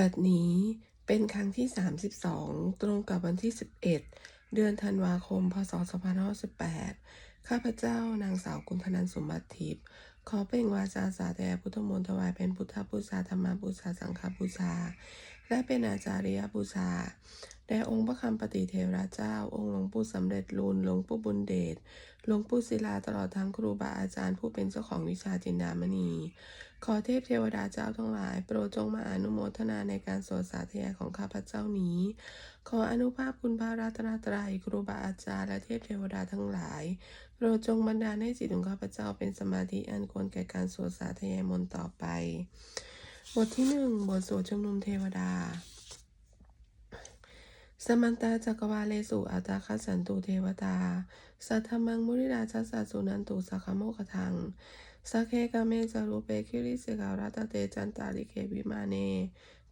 บัดนี้เป็นครั้งที่ 32 ตรงกับวันที่ 11 เดือนธันวาคม พศ2518 ข้าพเจ้านางสาวกุณธนันสมบัติทิพย์ขอเปล่งวาจาสาแด่พุทธมนต์ถวายเป็นพุทธบูชาธรรมบูชาสังฆบูชา และเป็นอาจาริยบูชาแด่องค์พระคำปฏิเทวราเจ้า องค์หลวงปู่สำเร็จรูนหลวงปู่บุญเดชหลวงปู่ศิลาตลอดทั้งครูบาอาจารย์ผู้เป็นเจ้าของวิชาจินดามณี ขอเทพเทวดาเจ้าทั้งหลาย โปรดจงมาอนุโมทนาในการสวดสาธยายของข้าพเจ้านี้ ขออนุภาพคุณพระรัตนตรัยครูบาอาจารย์และเทพเทวดาทั้งหลาย โปรดจงบันดาลให้จิตของข้าพเจ้าเป็นสมาธิอันควรแก่การสวดสาธยายมนต์ต่อไป บทที่หนึ่งบทสวดชุมนุมเทวดาสมันตาจักรวาเลสุอัตาคัสสันตุเทวตา สัทธมังมุริราชสัสสุนันตุสักขโมกทัง สักเคกเมจารุเปคิริสการัตเตจันตาลิเกวิมาเน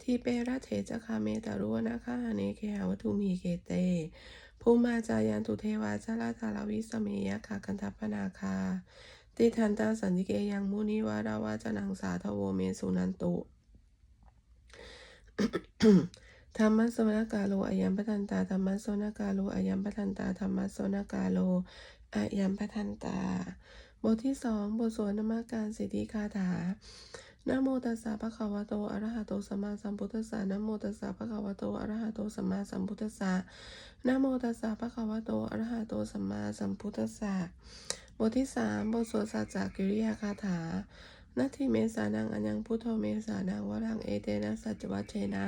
ทีเประเถจคาเมตารุวนาคาหาเนเคหาวัตุมีเกเตภูมาจายันตุเทวาชาลาทาลาวิสเมยคากันทัพพนาคา ติทันตาสันติเกยังมุนิวาราวาจนังสาทโวเมสุนันตุธรรมะโสนกาโลอายัมปทันตาธรรมะโสนกาโลอายัมปทันตาธรรมะโสนกาโลอายัมปทันตา บทที่สองบทสวดนมัสการสิทธิคาถานะโมตัสสะภะคะวะโต อะระหะโต สัมมาสัมพุทธัสสะนะโมตัสสะภะคะวะโต อะระหะโต สัมมาสัมพุทธัสสะนะโมตัสสะภะคะวะโต อะระหะโต สัมมาสัมพุทธัสสะ บทที่สามบทสวดสัจจกิริยาคาถานาทีเมสานังอัญญังพุทโธเมสานังวรังเอเตนะสัจวัชเชนะ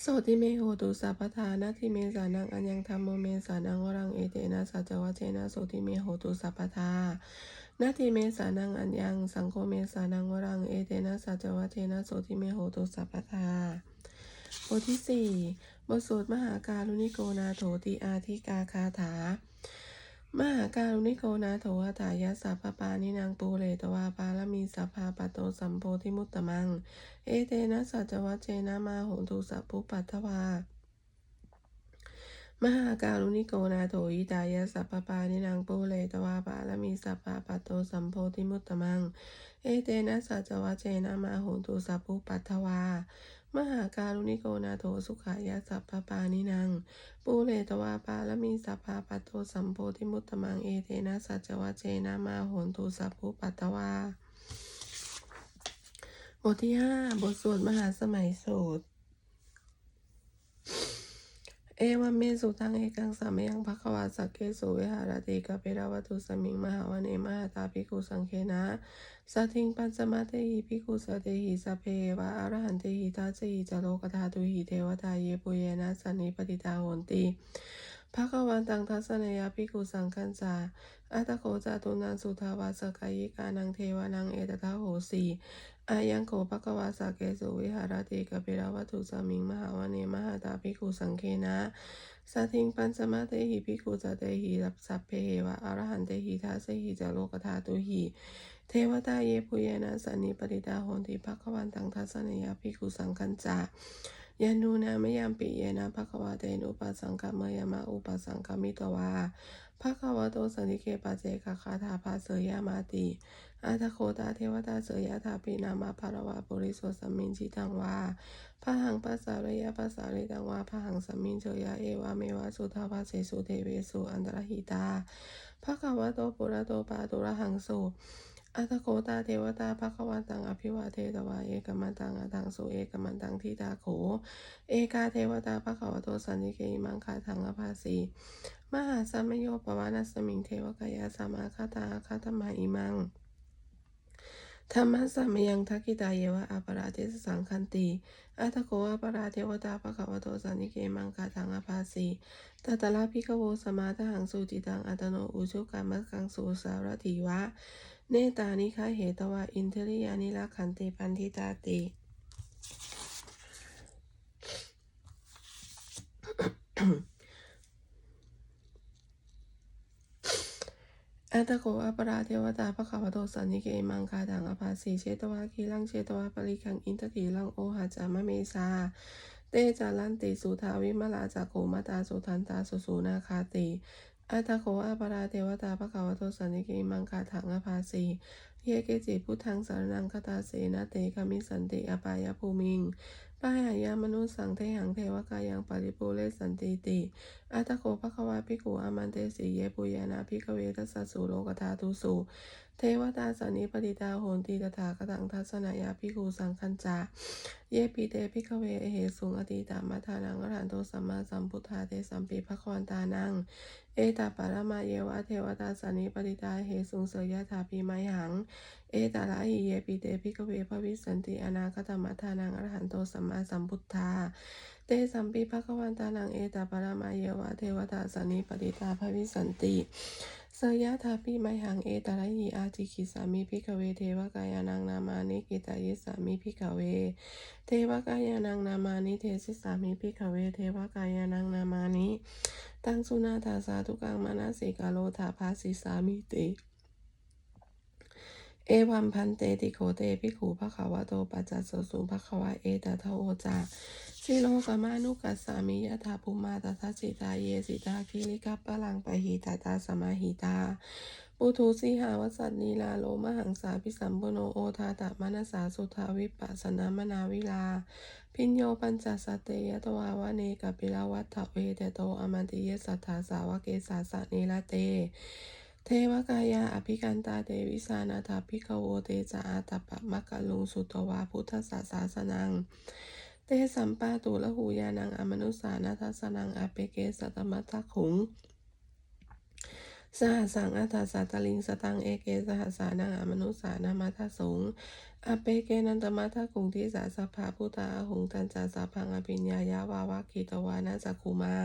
โสติเมโหตุสัพพทานาทิเมสานังอัญญังธรรมโมเมสานังวรังเอเตนะสัจวัเชนะโสติเมโหตุสัพพทานาทิเมสานังอัญญังสังโฆเมสานังวรังเอเตนะสัจวัเชนะโสติเมโหตุสัพพทาบทที่สี่บทสวดมหาการุณิโกนาโถติอาทิกาคาถา มหาการุณิโกนาโถอาถายะสัพพปานินางปูเรตวาปาลมีสัพพาปโตสัมโพธิมุตตมัง เอเตนะสัจวัชเชนะมาโหตุสัพพุปัตถวามหาการุณิโกนาโถอิตายะสัพพปานินางปูเรตวาปาลมีสัพพาปโตสัมโพธิมุตตมัง เอเตนะสัจวัชเชนะมาโหตุสัพพุปัตถวา มหาการุณิโกนาโถสุขายะสัพพปานินัง ปูเรตวาปาละมีสัพพาปัตโตสัมโพธิมุตตมังเอเทนะสัจวัชเชนะมาโหนตุสัพพุปัตตวา บทที่ห้าบทสวดมหาสมัยสูตรเอวเมสุทังเอกังสามยังภควาสักเกสุเวหารติกะเปรวัตุสมิงมหาวเนมหาตาภิกุสังเคนะ สัทิงปัญจมาเตหิพิกุสเตหิสัพเพวะอรหันเตหิทัสหิจโลกธาตุหิเทวตาเยปุเยนะสันนิปติตาโหนติภควันตังทัศนยาภิกขุสังคันจาอัตโขจาตุนังสุทาวาสกายิกานังเทวานังเอตทาโหสี อายังโขภควาสาเกสุวิหารติกะเปรวัตถุสามิงมหาวเนมหาตาภิกขุสังเคนะสัทิงปัญจมาเตหิภิกขุสเตหิรับสัพเพเหวะอรหันเตหิทัสสหิจโลกธาตุหิเทวตาเยปุเยนะสันนิปติตาโหนติภควันตังทัศนยาภิกขุสังคันจายานูนามยามปิเยนะภควาเตนุปัสสังกามยามะอุปัสสังกามิตวาภควโตสันติเกปัจเจกคาถาภาเสยามาติ อาทโคตาเทวตาเสยาถาปินามาภารวาปุริโสสัมมินจิตังวาพหังปัสสาระยะปัสสาริตังวาพหังสัมมินเจยาเอวาเมวะสุทาวาเสสุเทเวสุอันตรหิตาภควโตปุระโตปาตุระหังสุอัตโคตาเทวตาภควันตังอภิวาเทตวาเอกมันตังอตังสุเอกมันตังทิตาโข เอกาเทวตาภควโตสันนิเกอิมังคาทังอภาสีมหาสัมโยปวานัสมิงเทวกายาสมมาคาตาคาตมาอิมัง ธรรมะสัมยังทักกิตาเยวะอัปราเทสสังคันติอัตโกอัปราเทวตาภควโตสันิเกมังคาทังอภาสีตตลาภิกขโวสมาทหังสุจิตังอัตโนอุชุกามะกังสุสารติวะ เนตานิคาเหตวะอินเทริยานิลักขันติปันทิตาติ อัตโกอัปราเทวตาภควโตสันนิเกมังคาถังอภาสีเชตวาคีลังเชตวาปริคังอินทกีลังโอหาจามะเมสาเตจารันติสุทาวิมลาจากโขมาตาสุทันตาสุสูนาคาติอัตโกอัปราเทวตาภควโตสันนิเกมังคาถังอภาสีเยเกจิพุทธังสารนังคตาเสนาเตกามิสันติอปายภูมิง ปายายามนุสังเทหังเทวกายังปริปุเรสันติติอัตโคภควาภิกุอามันเตสีเยปุยานาภิกเวทัสสุโลกธาตุสุเทวตาสันนิปติตาโหนติตถาคตังทัศนายาภิกุสังคัญจา เยปิเตภิกเวอเหสุงอติตามาทานังอรหันโตสัมมาสัมพุทธาเตสัมปีภควันตานัง เอตาปารมาเยวะเทวตาสันนิปติตาเหสุงเสยยะถาปีไมหัง เอตาลาหิเยปิเตภิกเวภวิสันติอนาคตมัทานังอรหันโตสัมมาสัมพุทธาเตสัมปีภควันตานังเอตาปารมาเยวะเทวตาสันนิปติตาภวิสันติ สยะถาปีไมหังเอตาลาหิอาจิคิสามิภิกเวเทวกายานังนามานิกิตายิสามิภิกเว เทวกายานังนามานิเทศิสามิภิกเวเทวกายานังนามานิตังสุนาถาสาธุกังมานาสิกาโลธาภาสิสามิติเอวัมพันเตติโคเตภิขุภควะโตปัจจัสสุภควะเอตทะโอจา สิโลกมานุกัสสามิยะถาภูมาตถาสิตาเยสิตาคิริกัปปะลังปะหิตาตาสมาหิตา ปุถุสีหาวสัตนีลาโลมหังสาพิสัมปุโนโอทาตะมนัสสาสุทาวิปัสสนามนาวิลา พิญโยปัญจสตเตยตวาวะเนกปิลาวัฏเวเตโตอมันติเยสัทธาสาวเกสาสะเนละเตเทวกายาอภิกันตาเตวิสานาถาภิกโวเตจาอาตปะมะกะลุงสุตวาพุทธศาสาสนัง เตสัมปาตุละหูยานังอมนุสานาทัสนังอเปเกสัตมัตถขุงสหสังอัฏฐสัตลิงสตังเอเกสหสานังอมนุสานามาทสงอเปเกนันตมัทธกุงทิสาสภาพุทธาหุงตันจาสาพังอภิญญายาวาวาคิตวานาจักขุมา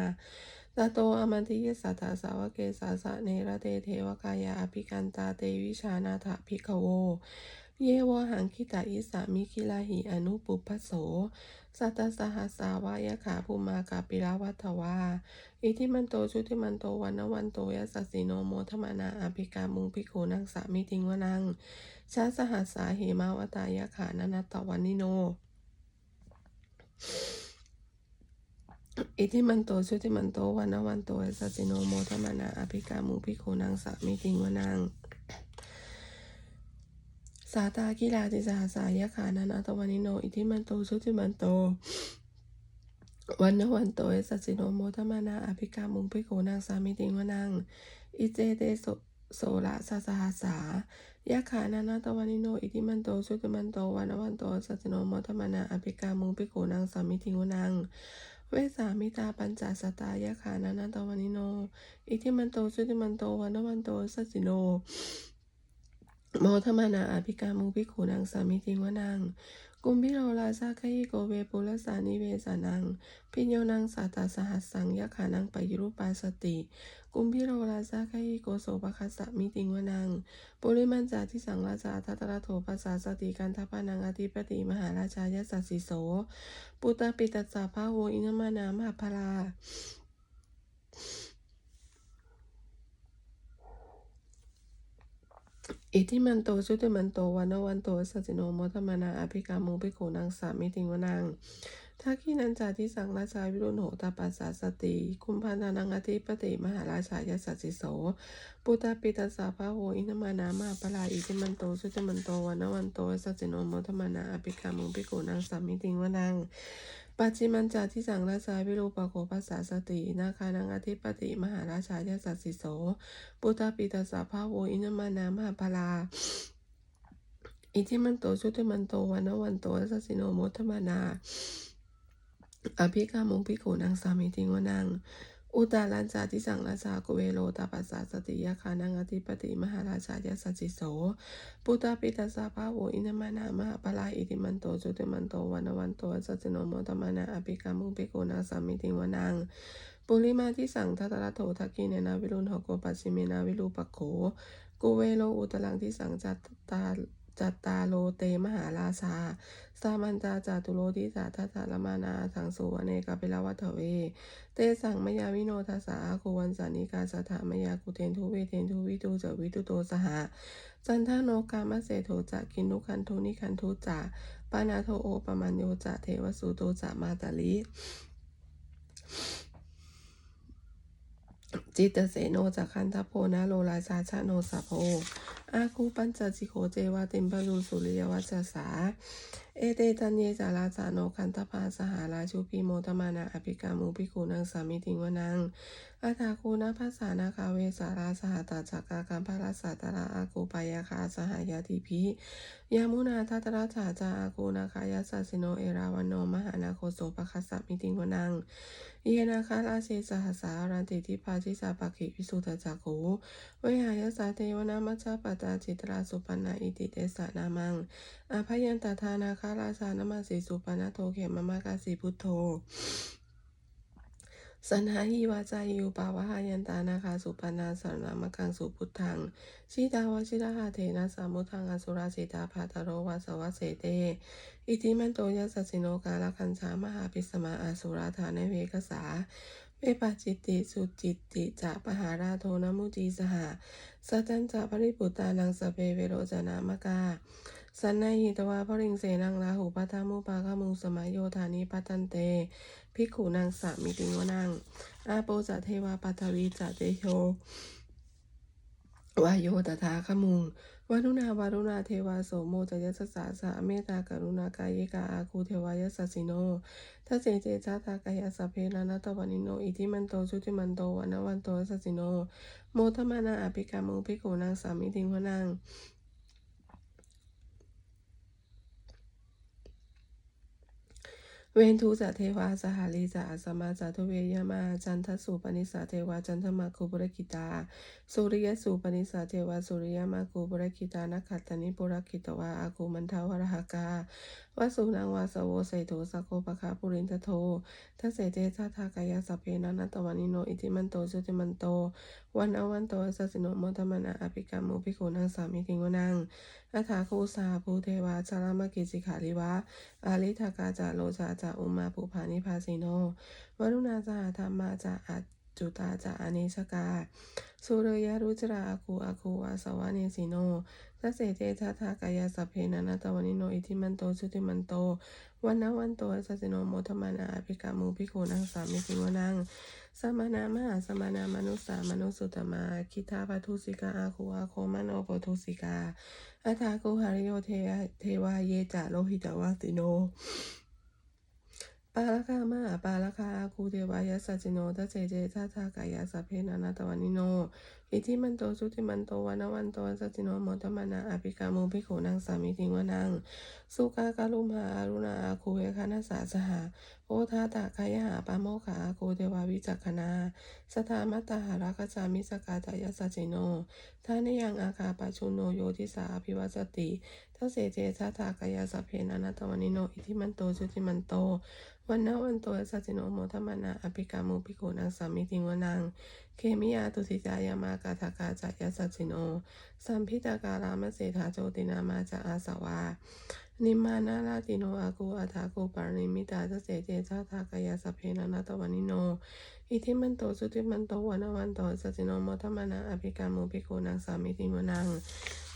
ตโตอมันติยสัทสาวเกสาสะเนระเตเทวกายาอภิกันตาเตวิชานาถภิกโว เยวหังคิตาอิสามิคิลาหิอนุปุพโส สัตสหัสสาวายะขาภูมากาปิลาวัตวา อิทิมันโตชุติมันโตวันนวันโตยัสสิโนโมทมานาอภิกามุงพิโขนังสามิติงวนัง ชาสหัสสาเหมาวตายะขานันตตวันนิโนอิทิมันโตชุติมันโตวันนวันโตยัสสิโนโมทมานาอภิกามุงพิโขนังสามิติงวนัง สาตากิลาติสหสายขานันอัตวันนิโน อิทิมันโตชุติมันโต วันนวันโตเอสัสิโนโมทมานาอภิกามุงพิโกนางสามิติงวนัง อิเจเตโสโสระสาสหสายะขานานาตวันนิโน อิทิมันโตชุติมันโตวันวันโต สัสสิโนโมทมานาอภิกามุงพิโกนางสามิติวนัง เวสามิตาปัญจสตายะขานานาตวันนิโน อิทิมันโตชุติมันโตวันวันโต สัสสิโน โมทมานาอภิกามุงพิโขนังสามิติงวะนังกุมพิโรลาซาคยิโกเวปุรสานิเวสานัง พิญโยนังสาตาสหัสสังยะขานังปยุรุปาสติ กุมพิโรลาซาคยิโกโสปคัสสะมิติงวนังปุริมันจาทิสังราชาทัตระโถปัสสาสติกันทปานังอธิปติมหาราชายสัสสิโส ปุตตปิตัสสะพาโวอินมานามหาพลา อิทิมันโตชุติมันโตวันนวันโตสัจจิโนโมทมานาอภิกามุงปิโขนังสามิติงวนังทักขินันจาทิสังราชาวิรุณโหตาปัสสาสติ คุมพันธานังอธิปติมหาราชายสัจจิโส ปุตตปิตัสสะพะโวอินมานามาปลาอิทิมันโตชุติมันโตวันนวันโตสัจจิโนโมทมานาอภิกามุงปิโขนังสามิติงวนัง ปัจจิมันจาที่สังราชาวิรูปโคภาษาสติ นาคานังอธิปติมหาราชายสัสสิโส ปุตตปิตาสาภาโวอินมานามหาพลาอิทิมันโตชุติมันโตวันวันโตสัสสิโนโมทมานาอภิกามุงพิโกนังสามีติงวนัง อุตาลันจาทิสังราชากุเวโลตาปัสสาสติยาคานังอธิปติมหาราชายสัสสิโส ปุตตปิตัสสะภาโวอินมานามหาพลาอิทิมันโตชุติมันโตวันวันโตสัสสิโนโมทมานาอภิกามุงพิโขนังสามิติวนังปุริมาที่สังทัตระโถทักกิเนนาวิรุณหโกปัสิเมนาวิรูปโขกุเวโลอุตลังที่สังจัตตาจัตตาโลเตมหาราชา สามัญจาจาตุโลทิสาทัสารมานาสังสุวเนกาเปลวัตเว เตสังมยาวิโนทัสาโควันสานิกาสถามยากุเทนทุเวเทนทุวิตูจวิตุโตสหะจันทนาโนกามาเสโทจักินุคันโทนิคันทุจะปานาโทโอปมัญโยจะเทวสูโตจามาตาลิจิตเสโนจากคันทัโพนาโลราชาชาโนสะโพอาคูปัญจจิโคเจวาติมบาลูสุริยวัจสา เอเตตันเยจาราจาโนคันตภาสหาราชุปีโมตมานาอภิกามุภิกขุนังสามิติงวนังอาทาคูนาภาษานาคาเวสาราสหตาจักกากัมภาราสัตตราอากูปายาคาสหายาติภิยามุนาทัตระจาจาอากูนาคายาสัสสิโนเอราวันโนมหานาโคโสปะคัสสมิติงวนังเยนาคาราเสสหัสสารันติทิพาจิสาปะขิวิสุทธจักขุเวหายาสาเทวนามัจจปตาจิตราสุปันนาอิติเตสานามังอาพยันตทานาคาราชานมาสีสุปนนโทเขมมากาสีพุทโธสันหาหิวาจายุปาวะหายันตานาคาสุปนาสารนามกังสุพุทธังชิตาวชิระหาเทนะสามุทังอสุราสิตาภาตโรวาสวะเสเต อิติมันโตยัสสิโนกาลคัญชามหาปิสมาอสุราธานเวกสาเวปาจิตติสุจิตติจะปหาราโทนมุจีสหสัตันจะปริปุตตานังสเปเวโรจนามกา สันนหิตวาพริงเสนังลาหูปัทามุปาคมุงสมัยโยธานิปัตันเตภิกขุนางสามิติงวนังอาโปจะเทวาปัทวีจะเตโยวายโยตถาคมุงวารุณาวารุณาเทวาโสโมจยัสสะสะเมตตากรุณากายกาอาคูเทวายสสสิโนทัสเสเจจาตากายสัพเพนานาตวันิโน อิทิมันโตชุติมันโตวันวันโตสสสิโน โมทมานาอภิกามุภิกขุนางสามิติงวนัง เวนทูจะเทวาสหาลีจะอาสมาจะทเวยามาจันทสุปนิสาเทวาจันทมาคุบุรคิตาสุริยสุปนิสาเทวาสุริยมาคุบุรคิตานักขัตตนิปุรคิตวาอากูมันทาวรหกา วสุนังวาสโวไสโทสโกปะคาปุรินทโททัสเสเจทาทากายาสพเพนันตวันิโนอิติมันโตจุติมันโต วันอวันโตสัสสิโนโมทมนาอภิกามุภิกขุนังสามิติงวนังอัฏฐาคูสาภูเทวาชารามกิสิขาลิวะ อาลิทากาจาโลจาจาอุมาภูภานิพาสิโนวรุณาจาธรรมาจาอัจ จุตาจาอเนชกา สุรยรุจราอาคูอาคูวาสวาเนสิโนทัสเสเจทาทากายาสัพเพนันตวันิโนอิทิมันโตจุติมันโตวันนวันโตสัสสิโนโมทมานาอภิกามุภิกขุนังสามิติงวนังสมานามหาสมานามนุสสามนุสุตมาคิทาปทุสิกาอาคูอาโคมโนโปทุสิกาอัฏฐาโกหาริโยเทเทวาเยจาโลหิตวาสิโนาลคามาปาลคาอาคูเทวายาสสจิโนทัสเสเจทาทากายาสเพนานาตวันิโนอิทิมันโตสุติมันโตวันวันโตสัจิโนโมตมานาอภิกามุภิกขุนังสามิติงวนังสุกากาลุมหาอรุณาอาคูเวคานาสาสหาโอทาตากายหาปาโมขาอาคูเทวาวิจักขณาสถามัตตาหาราคจามิสกาตายสัจิโนทานิยังอาคาปชุโนโยทิสาภิวัสติทัสเสเจทาทากายาสเพนานาตวันิโนอิทิมันโตสุติมันโต วันนวันโตสัจจิโนโมทมานาอภิกามุภิกนังสามิติงวนัง เคมิยาตุสิจายามากาทากาจายสัจจิโน สัมพิตาการามเสธาโจตินามาจาอาสวา นิมานาลาติโนอากูอาทากูปาริมิตาเสเจชาทากายาสพเพนานาตวันิโน อิทิมันโตสุติมันโตวันวันโตสัจจิโนโมทมานาอภิกามุภิกนังสามิติงวนัง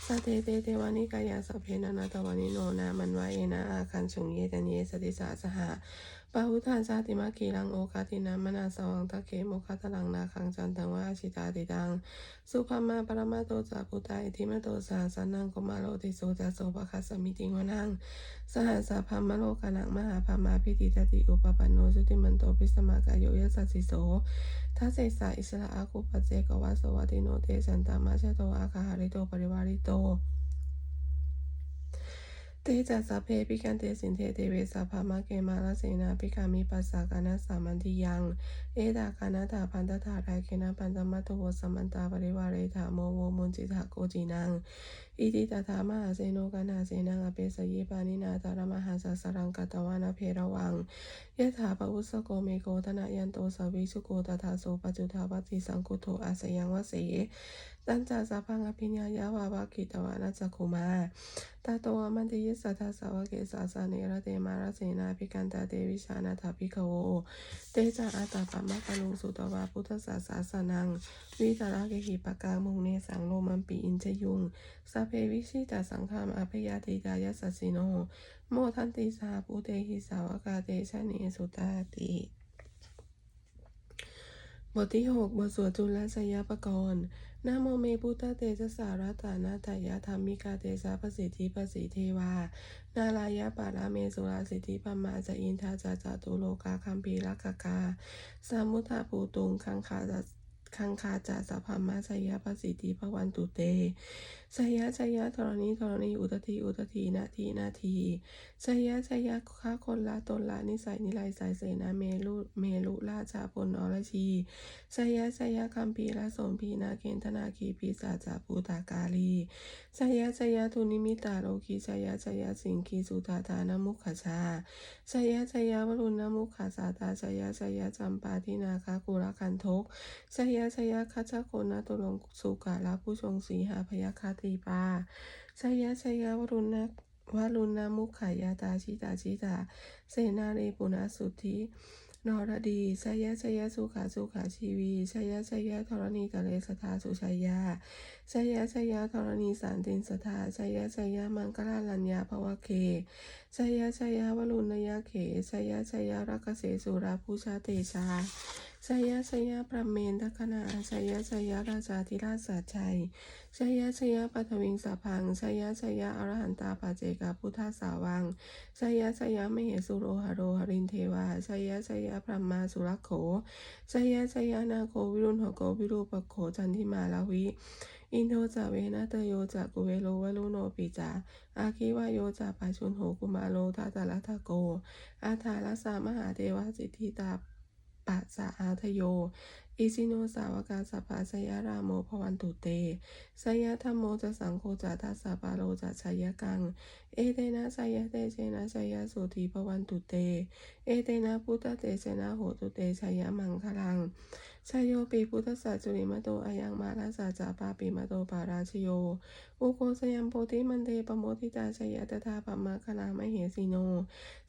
สเตเตเทวานิกายาสพเพนานาตวันิโนนามันวะเยนะอาคันชุงเยตันเยสติสาสหะปาหุทานชาติมากีรังโอกาตินามนาสวังตะเคโมคาตลังนาคังจันตังวะอาชิตาติดัง สุภามาปรมาโตจาพุตาอิทิมโตสาสนังกมาโลติโสจะโสภคัสมิติงวนัง สหัสสะพามโลกานังมหาพามาพิติตติอุปปันโนสุติมันโตปิสมากายโยยสัสสิโส ทัสเสสาอิสระอาคุปเจกวาสวัติโนเตสันตามาเชโตอาคาหาริโตปริวาริโต เตจัสสะเพปิกันเตสินเทเทเวสัพพามะเกมาลเสนาปิกามิปัสสากานะสามันติยัง เอตากานะตาพันตถาราเคนะปันตมัตโตสมันตาปริวาเรธาโมโวมุนจิตาโกจินัง อิติตถามหาเสโนกานาเสนังอเปสยิปานินาตารมหาสัสรังกตวานาเพระวังยะถาปะอุสโกเมโกธนะยันโตสวิสุโกตถาโสปจุทาวติสังคุโทอาสยังวะเสตันจาสาพังอภิญญายาวาวากิตวานาจักุมา ตาโตอมันติยิสสัทธาสาวกเกสาสาเนระเตมาราเสนาภิกันตาเตวิชานาถาภิกโวเตจาอาตาปะมะกะลุงสุตวาพุทธศาสาสนัง วิตาราเกหิปะกามุงเนสังโลมันปีอินชยุงสัพเพวิชิตาสังฆามอภิยาติตายสสสิโน โมทันติสาภูเตหิสาวกาเตชะเนสุตาติบทที่ 6 บทสวดจุลสยปกรณ์ นะโมเมพุทธเตชะสารัตานาทายะธรรมิกาเตชะประสิทธิประสิเทวา นาลายะปาราเมสุราสิทธิปมาจะอินทาจาจตุโลกาคัมภีรักกกาสามุทธาปูตุงคังคาจคังคาจาสัพพมมาสยาประสิทธิพวันตุเต ชยะชยะธรณีธรณีอุตทีอุตทีนาทีนาทีชยะชยะค้าคนละตนละนิสัยนิไลสายเสนาเมลุเมลุราชาพลนรชีชยะชยะคัมภีละสมพีนาเกณธนาคีปีศาจาภูตากาลีชยะชยะทุนิมิตาโลกีชยะชยะสิงคีสุตาตานมุขชาชยะชยะวรุณมุขสาตาชยะชยะจำปาทินาคากุรคันทกชยะชยะคัจโคนาตุลงสุกาลาผู้ทรงสีหาพยาคาตีปาชยะชยะวรุณะวรุณมุขายาตาชิตาชิตา เสนาเรปุณสุทธินรดีชยะชยะสุขาสุขาชีวีชยะชยะธรณีกะเลสทาสุชายาชยะชยะธรณีสันตินสทาชยะชยะมังคลาลัญญาภวเคชยะชยะวรุณยะเขชยะชยะรักเสสุราภูชาเตชา ชยะชยะประเมนทคณาชยะชยะราชาธิราชสัจชัยชยะชยะปัทวิงสะพังชยะชยะอรหันตาปัจเจกาพุทธสาวังชยะชยะมเหสุโรหโรหรินเทวาชยะชยะพรหมาสุรโขชยะชยะนาโควิรุณหโกวิรูปโขจันทิมาลาวิอินโทจาเวนะเตโยจะกุเวโลวลุโนปิจาอาคิวาโยจะปาชุนโหกุมาโลทาตาลัทโก อาทาลสามหาเทวสิทธิตา ปัสะอาทโย อิสิโนสาวกาสัพพาสยรามโมภวันตุเต สยธรรมโมจะสังโฆจะทัสสะปาโลจะชยกัง เอเตนะสยเตเชนะชยสุธีภวันตุเต เอเตนะพุทธเตเชนะโหตุเตชยมังคลังชยโยปีพุทธสัจจุริมโตอายังมาลาสาจาปาปิมโตปาราชโย อุโกสยัมโพธิมันเตปโมทิตาชยตถาปมาคลามเหสีโน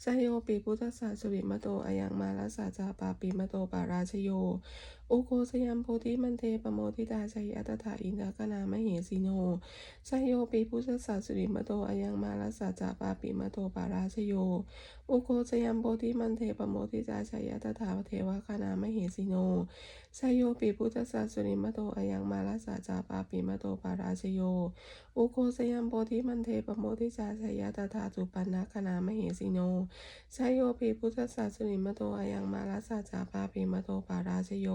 ชยโยปีพุทธสัจจุริมโตอายังมาลสาจาปาปิมโตปาราชโย อุโกสยัมโพธิมันเตปโมทิตาชยตถาอินทกนามเหสีโนชยโยปีพุทธสัจจุริมโตอายังมาลสาจาปาปิมโตปาราชโย อุโกสยัมโพธิมันเทปโมทิตาชยตถาเทวคณามเหสีโนชยโยปีพุทธสัสสุริมโตอายังมาลสาจาปาปิมโตปาราชโยอุโคสยัมโพธิมันเทปโมทิจาชยตถาจุปันนาคณามเหสิโนชยโยปีพุทธสัสสุริมโตอายังมาลาสาจาปาปิมโตปาราชโย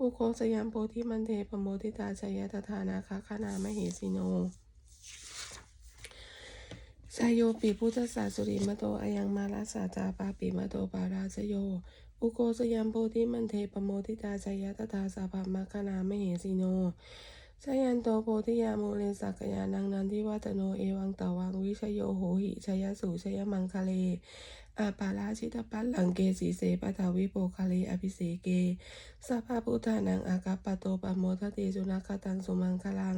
อุโคสยัมโพธิมันเทปโมทิจาชยตถานาคคณามเหสิโนชายโยปีพุทธศาสุริมโตอายังมาลาสาจาปาปิมโตปาราชโย อุโกสยัมโพธิมันเทปโมทิตาชยตถาสาภามคณามเหสิโน ชยันโตโพธิยาโมเลสักยานังนันทิวัตโนเอวังตวังวิชโยโหหิชยสุชยมังคะเล อาปาราชิตปัลลังเกสีเสปทาวิโปคะเลอภิเสเกสัพพพุทธานังอากาปโตปโมทเตจุนาคตังสุมังคลัง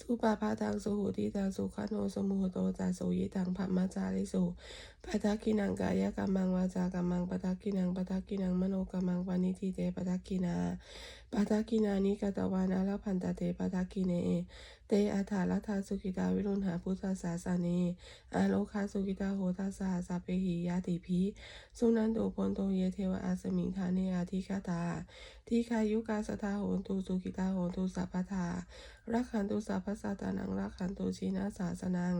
สุปาพาทังสุหุติตังสุขโนสมุหโตจาสุยิตังพัมมาจาริสุปัทกินังกายกรรมังวาจากรรมังปัทกินังปัทกินังมโนกรรมังวานิทิเตปัทกินาปัทกินานิกตวานาลพันตเตปัทกิเน เตอัฏฐาลัทธาสุกิตาวิรุณหาพุทธศาสานอาโลคาสุกิตาโหทัสาสัพเพหิยาติภิสุนันโตปนโตเยเทวอาสมิงธาเนอาทิคาตา ทีคายุกาสทาโหนตุสุกิตาโหนตุสัพพทา รักขันตุสัพพสัตตานังรักขันตุชีนาสาสนัง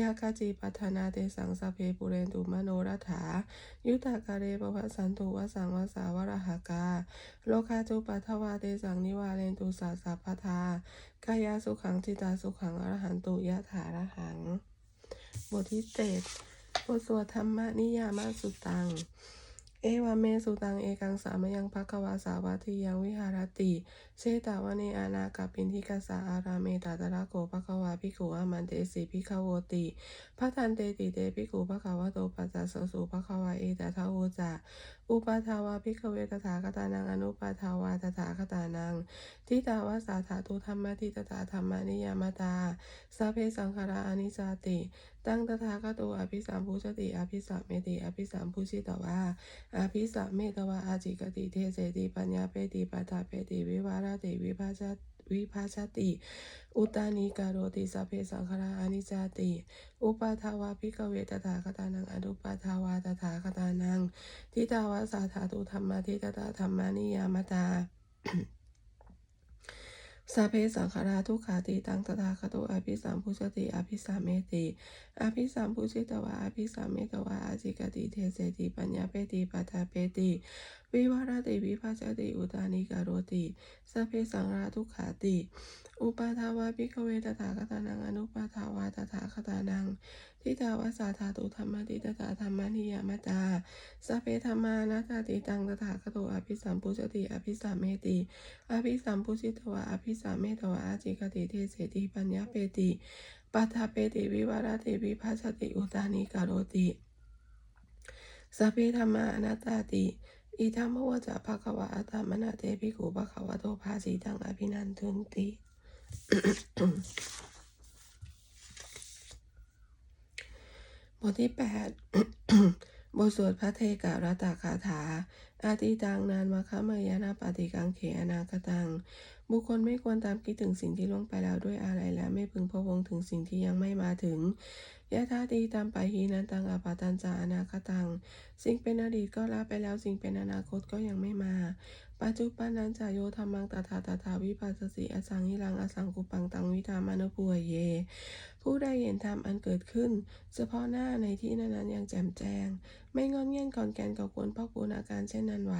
ยากาจิปัฏนาเตสังสพเพปุเรนตุมโนรัฐา ยุตากาเรปวัสสันตุวสังวสาวรหากา โลคาจุปัทวาเตสังนิวาเรนตุสัสสัพพทากายาสุขังจิตาสุขังอรหันตุยะถาระหัง บทที่เจ็ดบทสวดธรรมนิยามาสุตัง เอวาเมสุตังเอกังสามยังภควาสาวัติยังวิหารติเชตาวเนอานากัปินทิกาสาอาราเมตาตระโกภควาภิกุอามันเตสีภิขโวติพระทันเตติเตภิกุภควโตปัจจสสุภควาเอตทาโวจาอุปาทาวาภิกเวตถาคตานังอนุปาทาวาตถาคตานังทิตาวาสาธาตุธรรมทิตตาธรรมานิยามตาสัพเพสังขาราอนิจจติ ตั้งตถาคโตอภิสัมพุชติอภิสัมเมติอภิสัมพุชิตวาอภิสัมเมตวาอาจิกติเทเสติปัญญาเปติปัฏฐาเปติวิวาระติวิภาชวิภาชติ อุตานิการโรติสัพเพสังขาราอนิจจติ อุปาทาวาภิกเวตถาคตานังอนุปาทาวาตถาคตานังทิตาวาสาธาตุธรรมทิตตาธรรมานิยามตา สาเพสังขาราทุกขาติตังตถาคโตอภิสัมพุชติอภิสัมเมติอภิสัมพุชิตวะอภิสัมเมตวะอาจิกติเทเสติปัญญาเปติปัฏฐาเปติ วิวารติวิภาชติอุตานิการโรติสัพเพสังราทุกขาติ อุปาทาวาภิกเวตถาคตานังอนุปาทาวาตถาคตานังทิฏฐาวาสาธาตุธรรมติตถาธรรมนิยามตาสัพเพธรรมานาตาติตังตถาคโตอภิสัมพุชติอภิสัมเมติอภิสัมพุชิตวะอภิสัมเมตวะอาจิกติเทเสติปัญญาเปติปัฏฐาเปติวิวารติวิภาชติอุตานิการโรติสัพเพธรรมานัตตาติ อิทัมมวจะภะคะวะอัตมนาเตภิกขุภะคะวะโตภาสีตังอภินันทุนติบทที่แปดบทสวดพระเทการตาคาถา อาติตังนานมาคะเมยานาปฏิกังเขอนาคตัง บุคคลไม่ควรตามคิดถึงสิ่งที่ล่วงไปแล้วด้วยอะไรและไม่พึงพะวงถึงสิ่งที่ยังไม่มาถึงยะธาตีตามไปฮีนันตังอปาตันจาอนาคตัง สิ่งเป็นอดีตก็ลาไปแล้วสิ่งเป็นอนาคตก็ยังไม่มา ปัจจุบันนันจายโยธรรมังตถาตถาวิปัสสิอสังหิรังอสังกุปังตังวิธามานุปัวเย ผู้ได้เห็นธรรมอันเกิดขึ้น เฉพาะหน้าในที่นั้นๆอย่างแจ่มแจ้ง ไม่งอนเงียนก่อนแกนก่อกวนพ่อกูลอาการเช่นนั้นไหว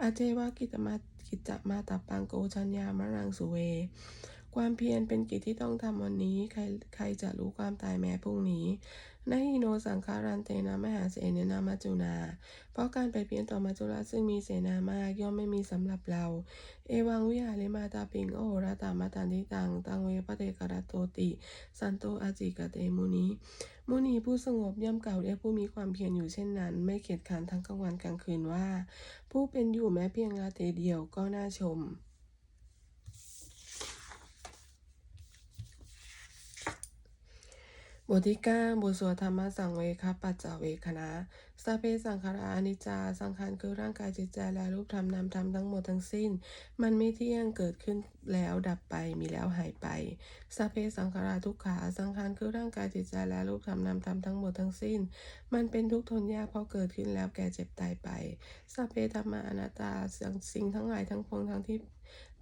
อาเจวากิตมากิจจะมาตับปังโกชัญญามรังสุเว ความเพียรเป็นกิจที่ต้องทำวันนี้ ใครใครจะรู้ความตายแม้พรุ่งนี้ นหิโนสังคารันเตนะมหาเสนนามาจุนา เพราะการไปเพียรต่อมาจุฬาซึ่งมีเสนามากย่อมไม่มีสำหรับเรา เอวังวิหาริมาตาปิงโอราตามาตันทิตัง ตังเวปเตกรโตติ สันโตอาจิกะเตมุนีมุนีผู้สงบย่อมเก่าเรียกผู้มีความเพียรอยู่เช่นนั้น ไม่เกียจขานทั้งกลางวันกลางคืนว่า ผู้เป็นอยู่แม้เพียงราตเดียวก็น่าชม บทที่9บทสวดธรรมสังเวคปัจจเวคณะสัพเพสังขาราอนิจจา สังขารคือร่างกายจิตใจและรูปธรรมนามธรรมทั้งหมดทั้งสิ้น มันไม่เที่ยงเกิดขึ้นแล้วดับไปมีแล้วหายไปสัพเพสังขาราทุกขาสังขารคือร่างกายจิตใจและรูปธรรมนามธรรมทั้งหมดทั้งสิ้น มันเป็นทุกทนยากเพราะเกิดขึ้นแล้วแก่เจ็บตายไปสัพเพธรรมาอนัตตาสิ่งทั้งหลายทั้งปวงทั้งที่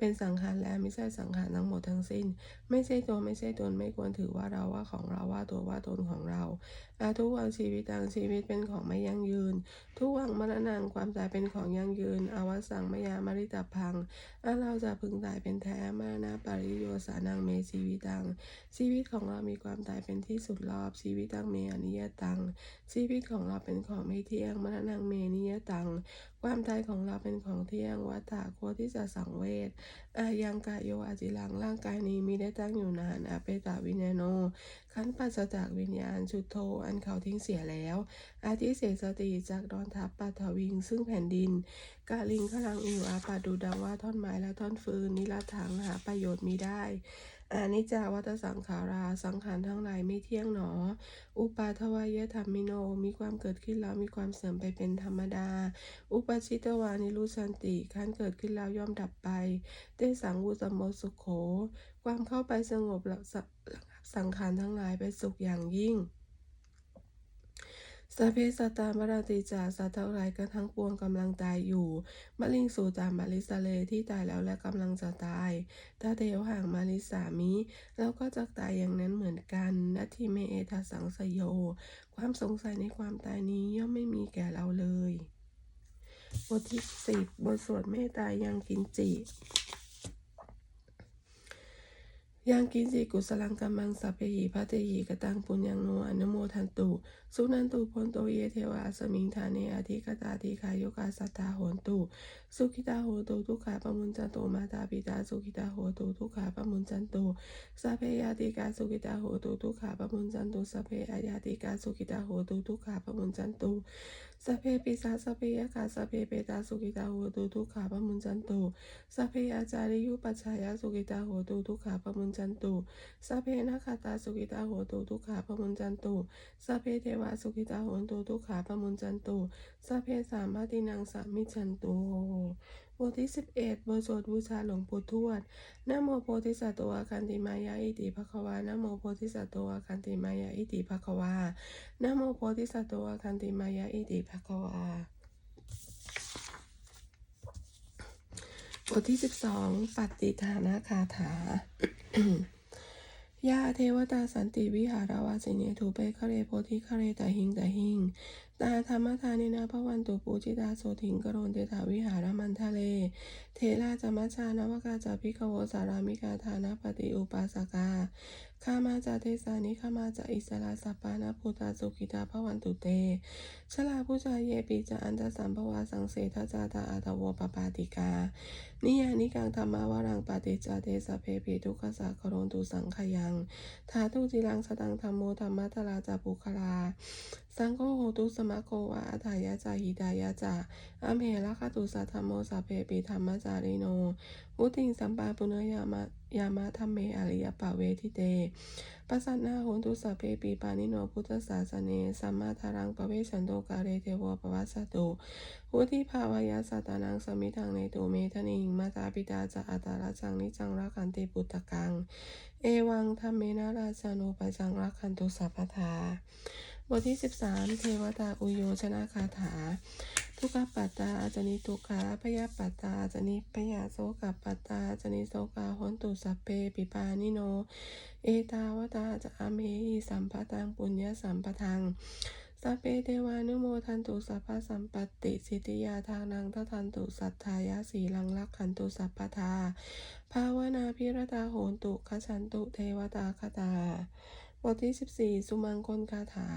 เป็นสังขารและไม่ใช่สังขารทั้งหมดทั้งสิ้น ไม่ใช่ตัวไม่ใช่ตนไม่ควรถือว่าเราว่าของเราว่าตัวว่าตนของเราอาทุกวันชีวิตต่างชีวิตเป็นของไม่ยั่งยืน ทุกวังมรณะความตายเป็นของยั่งยืน อวสังมยามริตาพังอาเราจะพึงตายเป็นแท้มรณะปริโยสานังเมชีวิตัง ชีวิตของเรามีความตายเป็นที่สุดรอบชีวิตตังเมอนิยตัง ชีวิตของเราเป็นของไม่เที่ยงมรณะเมนิยตัง ความตายของเราเป็นของเที่ยงวัฏฏะโคที่จะสังเวชอายังกายโยอาจิลังร่างกายนี้มีได้ตั้งอยู่นานอาเปตาวินโน ขันปัสจากวิญญาณชุดโทอันเขาทิ้งเสียแล้ว อาทิเสสติจากดอนทับปัทวิง ซึ่งแผ่นดิน กาลิงขลังอิวอาปาดูดังว่าท่อนไม้และท่อนฟืนนิรัตถังหาประโยชน์มีได้ อานิจจาวัตสังขาราสังขารทั้งหลายไม่เที่ยงหนอ อุปาทวายธรรมิโน มีความเกิดขึ้นแล้วมีความเสื่อมไปเป็นธรรมดา อุปชิตวานิรุสันติขันเกิดขึ้นแล้วย่อมดับไป เตสังวุสมโมสุโข ความเข้าไปสงบหลับสังขารทั้งหลายไปสุขอย่างยิ่ง สัพเพสตามราติจาสัตว์ทั้งหลายก็ทั้งปวงกำลังตายอยู่มะลิงสูตามมาริสเลที่ตายแล้วและกำลังจะตายตาเทวห่างมาริสามิแล้วก็จะตายอย่างนั้นเหมือนกันนัทีเมเอทาสังสโย ความสงสัยในความตายนี้ย่อมไม่มีแก่เราเลยบทที่สิบบทสวดเมตตายังกินจิ ยังกินสิกุสลังกัมมังสัพเพหิพัตหิกตังปุญญังโนอนุโมทันตุ สุนันตุพนโตเยเทวาสมิงธาเนอธิกตาธิขายุกาสัตตาโหนตุ สุขิตาโหตุทุกขาปมุนจันตุมาตาปิตาสุขิตาโหตุทุกขาปมุนจันตุสัพเพยาติกาสุขิตาโหตุทุกขาปมุนจันตุสัพเพอายาติกาสุขิตาโหตุทุกขาปมุนจันตุ สัพเพปิสาสัพเพยะกาสัพเพเปตาสุกิตาโหตุทุกขาปมุนจันตุสัพเพอาจาริยุปัชายาสุกิตาโหตุทุกขาปมุนจันตุสัพเพนัคตาสุกิตาโหตุทุกขาปมุนจันตุสัพเพเทวาสุกิตาโหตุทุกขาปมุนจันตุสัพเพสามมาตินังสามิจันตุ บทที่ 11 บทสวดบูชาหลวงปู่ทวดนโมโพธิสัตว์อาคันติมายาอิติภควานโมโพธิสัตว์อาคันติมายาอิติภควานโมโพธิสัตว์อาคันติมายาอิติภควาบทที่ 12 ปฏิฐานะคาถายาเทวตาสันติวิหารวาสิเนทุเปคเรโพธิคเรตหิงตหิง ตาธรรมทานินาพระวันตุปูจิตาโสถิงกรนเตถาวิหารมันทะเล เทราจมัชานวกาจาพิกโวสารามิกาธานปฏิอุปาสกาข้ามาจาเทสานิข้ามาจาอิสราสัปานาภูตาสุขิตาพระวันตุเต ชลาผู้ชายเยปีจาอันตสัมภวาสังเสทจาตาอาตโวปปาติกา นิยานิกังธรรมาวรังปฏิจจเตสพเพปิทุกขสากรนตุสังขยัง ทาตุจิรังสตังธรรมโมธรรมะตราจาปุคลาสังโฆโหตุสมะโควะอัฏฐายะจาหิดายะจาอัมเหระคตุสัทธรรมโมสัพเพปิธรรมจาริโนวุติงสัมปาปุเนยามะยามะธรรมเมอริยปะเวทิเตปัสสนาโหตุสัพเพปีปานิโนพุทธศาสเนสัมมาทารังปะเวชันโตกาเรเทวปวัสสตุวุธิภาวยาสัตานังสมิทังในตุเมทนิงมาตาปิตาจะอัตตาราจังนิจังรักขันติปุตตะกัง เอวังธรรมเมนาราชานุปจังรักขันตุสัพพทา บทที่ 13 เทวตาอุโยชนะคาถา ทุกขปัตตาอาจนิทุกขาพยาปัตตาอาจนิพยาโสกัปัตตาอาจนิโสกาหนตุสัพเพปิปานิโน เอตาวตาจะอเมหิสัมปตังปุญญสัมปทังสัพเพเทวานุโมทันตุสัพพสัมปติสิทธิยาทางนังทัทันตุสัทธายาสีลังลักขันตุสัพพทา ภาวนาพิรตาโหนตุขันตุเทวตาคตา บทที่ 14 สุมังคลคาถา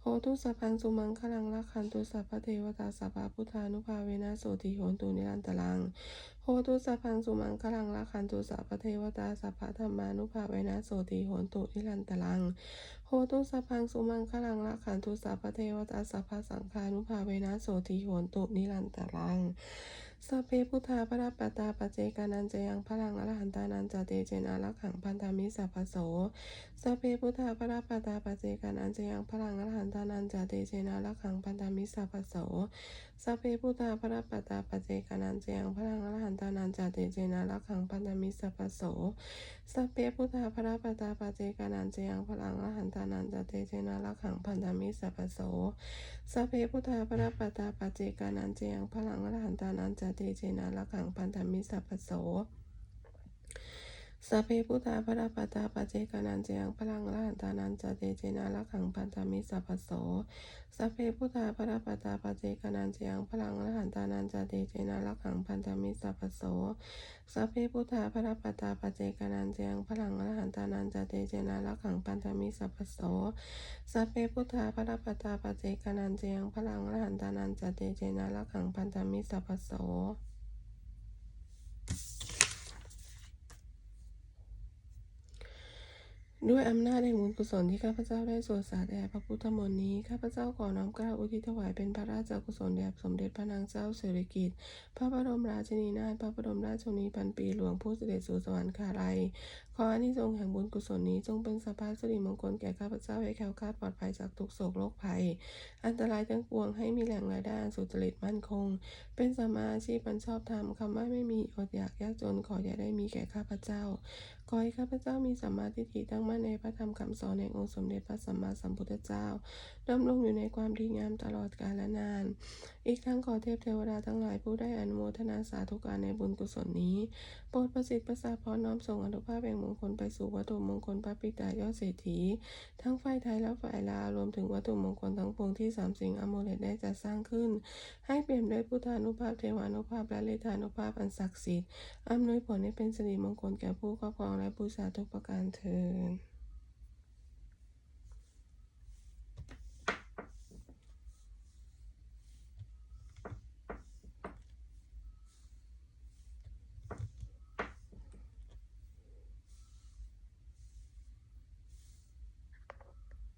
โหตุสัพพังสุมังคลังลักขันตุสัพพเทวตาสัพพพุทธานุภาเวนะโสติโหตุนิรันตรัง โหตุสัพพังสุมังคลังลักขันตุสัพพเทวตาสัพพธรรมานุภาเวนะโสติโหตุนิรันตรัง โหตุสัพพังสุมังคลังลักขันตุสัพพเทวตาสัพพสังฆานุภาเวนะโสติโหตุนิรันตรังสัพเพพุทธาพระปัตตาปเจกานันจะยังพลังอรหันตานันจะเตเจนาลักขังพันธามิสัพพโส สัพเพพุทธาพระปตาปเจกานันเจยังพลังอรหันตานันจะเตเจนาลักขังพันธามิสัพโสสัพเพพุทธาพระปตาปเจกานันเจยังพลังอรหันตานันจะเตเจนาลักขังพันธามิสัพโสสัพเพพุทธาพระปตาปเจกานันเจยังพลังอรหันตานันจะเตเจนาลักขังพันธามิสัพโสสัพเพพุทธาพระปตาปเจกานันเจยังพลังอรหันตานันจะเตเจนาลักขังพันธามิสัพพโส สัพเพพุทธาพระปัตตาปเจกานันเจะยังพลังรหันตานันจะเตเจนาลักขังพันธมิสัพโสสัพเพพุทธาพระปัตตาปเจกานันเจะยังพลังรหันตานันจะเตเจนาลักขังพันธมิสัพโสสัพเพพุทธาพระปัตตาปเจกานันเจะยังพลังรหันตานันจะเตเจนาลักขังพันธมิสัพโสสัพเพพุทธาพระปัตตาปเจกานันเจะยังพลังรหันตานันจะเตเจนาลักขังพันธมิสัพโส ด้วยอำนาจแห่งบุญกุศลที่ข้าพเจ้าได้สวดสาแด่พระพุทธมนต์นี้ ข้าพเจ้าขอน้อมกล้าอุทิศถวายเป็นพระราชกุศลแด่สมเด็จพระนางเจ้าสิริกิติ์พระบรมราชินีนาถพระบรมราชชนนีพันปีหลวงผู้เสด็จสู่สวรรคาลัย ขออานิสงส์แห่งบุญกุศลนี้จงเป็นสภาพสิริมงคลแก่ข้าพเจ้าให้แคล้วคลาดปลอดภัยจากทุกโศกโรคภัย อันตรายทั้งปวงให้มีแหล่งรายได้สุจริตมั่นคง เป็นสมาชีพอันชอบธรรมคำว่าไม่มีอดอยากยากจนขออย่าได้มีแก่ข้าพเจ้า ขอให้ข้าพเจ้ามีสัมมาทิฏฐิตั้งมั่นในพระธรรมคำสอนแห่งองค์สมเด็จพระสัมมาสัมพุทธเจ้าดำรงอยู่ในความดีงามตลอดกาลนาน อีกทั้งขอเทพเทวดาทั้งหลายผู้ได้อนุโมทนาสาธุการในบุญกุศลนี้ โปรดประสิทธิ์ประสาทพรน้อมส่งอนุภาพแห่งมงคลไปสู่วัตถุมงคลพระปิตายอดเศรษฐี ทั้งฝ่ายไทยและฝ่ายลาวรวมถึงวัตถุมงคลทั้งปวงที่สามสิ่งอโมเลตได้จัดสร้างขึ้น ให้เปี่ยมด้วยพุทธานุภาพเทวานุภาพและเลธานุภาพอันศักดิ์สิทธิ์อำนวยผลให้เป็นสิริมงคลแก่ผู้ครอบครองและผู้สาธุประการเทิน